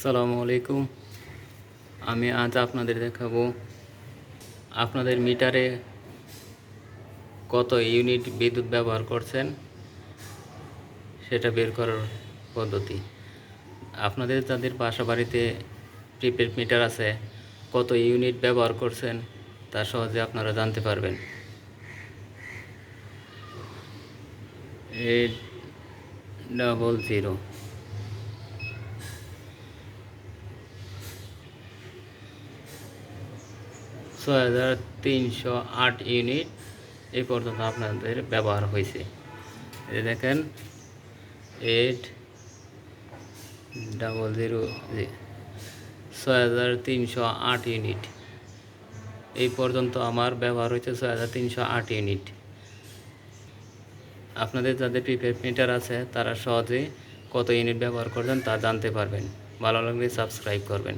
আসসালামু আলাইকুম। আমি আজ আপনাদের দেখাবো আপনাদের মিটারে কত ইউনিট বিদ্যুৎ ব্যবহার করছেন, সেটা বের করার পদ্ধতি। আপনাদের যাদের বাসা বাড়িতে প্রিপেড মিটার আছে, কত ইউনিট ব্যবহার করছেন, তা সহজে আপনারা জানতে পারবেন। Eight double zero. ছয় হাজার তিনশো আট ইউনিট এই পর্যন্ত আপনাদের ব্যবহার হয়েছে। এই দেখেন এইট ডাবল জিরো ছয় হাজার তিনশো আট ইউনিট। এই পর্যন্ত আমার ব্যবহার হয়েছে ছয় হাজার তিনশো আট ইউনিট। আপনাদের যাদের প্রিপেড মিটার আছে, তারা সহজে কত ইউনিট ব্যবহার করবেন তা জানতে পারবেন। ভালো লাগলে সাবস্ক্রাইব করবেন।